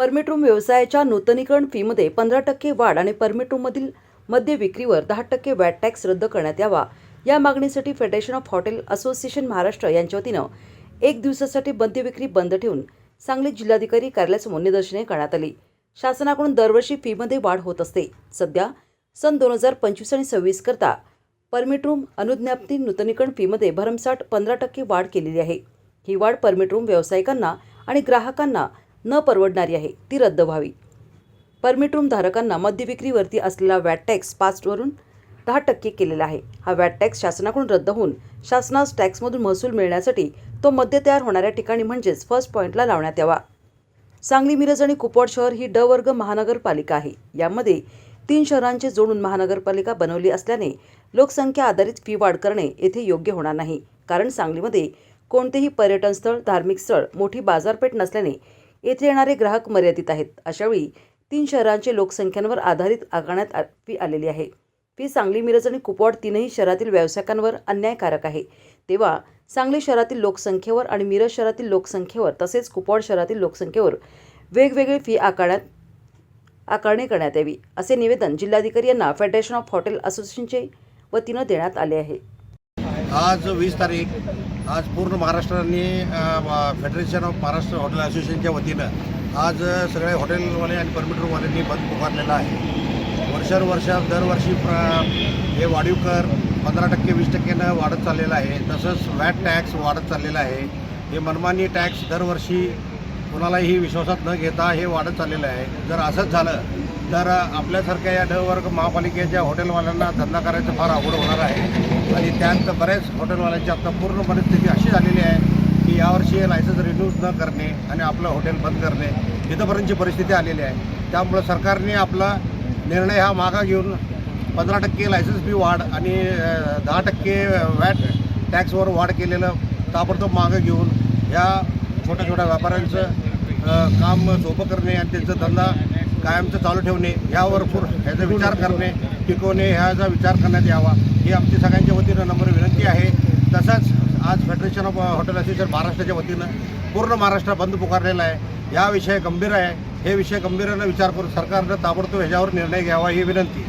Permit room व्यवसायाच्या नूतनीकरण फीमध्ये पंधरा टक्के वाढ आणि परमिट रूममधील मद्य विक्रीवर दहा टक्के वॅट टॅक्स रद्द करण्यात यावा. या मागणीसाठी federation of hotel association Maharashtra यांच्या वतीनं एक दिवसासाठी मद्य विक्री बंद ठेवून सांगली जिल्हाधिकारी कार्यालयासमोर निदर्शने करण्यात आली. शासनाकडून दरवर्षी फीमध्ये वाढ होत असते. सध्या सन दोन हजार पंचवीस आणि सव्वीस करता परमिट रूम अनुज्ञाप्ती नूतनीकरण फीमध्ये भरमसाठ पंधरा टक्के वाढ केलेली आहे. ही वाढ परमिट रूम व्यावसायिकांना आणि ग्राहकांना न परवडणारी आहे ती रद्द व्हावी. परमिट रूम धारकांना मद्य विक्रीवरती असलेला वॅट टॅक्स पाचवरून दहा टक्के केलेला आहे. हा वॅट टॅक्स शासनाकडून रद्द होऊन शासनास टॅक्समधून महसूल मिळण्यासाठी तो मद्य तयार होणाऱ्या ठिकाणी म्हणजेच फर्स्ट पॉईंटला लावण्यात यावा. सांगली मिरज आणि कुपवाड शहर ही ड वर्ग महानगरपालिका आहे. यामध्ये तीन शहरांचे जोडून महानगरपालिका बनवली असल्याने लोकसंख्या आधारित फी वाढ करणे येथे योग्य होणार नाही. कारण सांगलीमध्ये कोणतेही पर्यटन स्थळ धार्मिक स्थळ मोठी बाजारपेठ नसल्याने येथे येणारे ग्राहक मर्यादित आहेत. अशावेळी तीन शहरांचे लोकसंख्यांवर आधारित आकारण्यात आ- फी आलेली आहे. फी सांगली मिरज आणि कुपवाड तीनही शहरातील व्यावसायिकांवर अन्यायकारक आहे. तेव्हा सांगली शहरातील लोकसंख्येवर आणि मिरज शहरातील लोकसंख्येवर तसेच कुपवाड शहरातील लोकसंख्येवर वेगवेगळी फी आकारण्यात आकारणी करण्यात यावी असे निवेदन जिल्हाधिकारी यांना फेडरेशन ऑफ हॉटेल असोसिएशनचे वतीनं देण्यात आले आहे. आज वीस तारीख आज पूर्ण महाराष्ट्राने फेडरेशन ऑफ महाराष्ट्र हॉटेल असोसिएशनच्या वतीनं आज सगळे हॉटेलवाले आणि परमिटरवाल्यांनी बंद पुकारलेला आहे. वर्षानुवर्षात दरवर्षी प्र हे वाढीव कर पंधरा टक्के वीस टक्क्यानं वाढत चाललेलं आहे. तसंच वॅट टॅक्स वाढत चाललेला आहे. हे मनमानी टॅक्स दरवर्षी कोणालाही विश्वासात न घेता हे वाढत चाललेलं आहे. जर असंच झालं तर आपल्यासारख्या या ड वर्ग महापालिकेच्या हॉटेलवाल्यांना धंदा करायचं फार अवघड होणार आहे. आणि त्यात बऱ्याच हॉटेलवाल्यांची आता पूर्ण परिस्थिती अशी झालेली आहे की यावर्षी लायसन्स रिन्यूज न करणे आणि आपलं हॉटेल बंद करणे इथंपर्यंतची परिस्थिती आलेली आहे. त्यामुळं सरकारने आपला निर्णय हा मागा घेऊन पंधरा टक्के लायसन्स फी वाढ आणि दहा टक्के वॅट टॅक्सवर वाढ केलेलं ताबडतोब मागं घेऊन या छोट्या छोट्या व्यापाऱ्यांचं काम सोपं करणे आणि त्यांचा धंदा कायमचं चालू ठेवणे यावर पूर ह्याचा विचार करणे टिकवणे ह्याचा विचार करण्यात यावा. ही आमची सगळ्यांच्या वतीनं नम्र विनंती आहे. तसंच आज फेडरेशन ऑफ हॉटेल असोसिएशन महाराष्ट्राच्या वतीनं पूर्ण महाराष्ट्र बंद पुकारलेला आहे. या विषय गंभीर आहे. हे विषय गंभीरानं विचार करून सरकारनं ताबडतोब ह्याच्यावर निर्णय घ्यावा ही विनंती.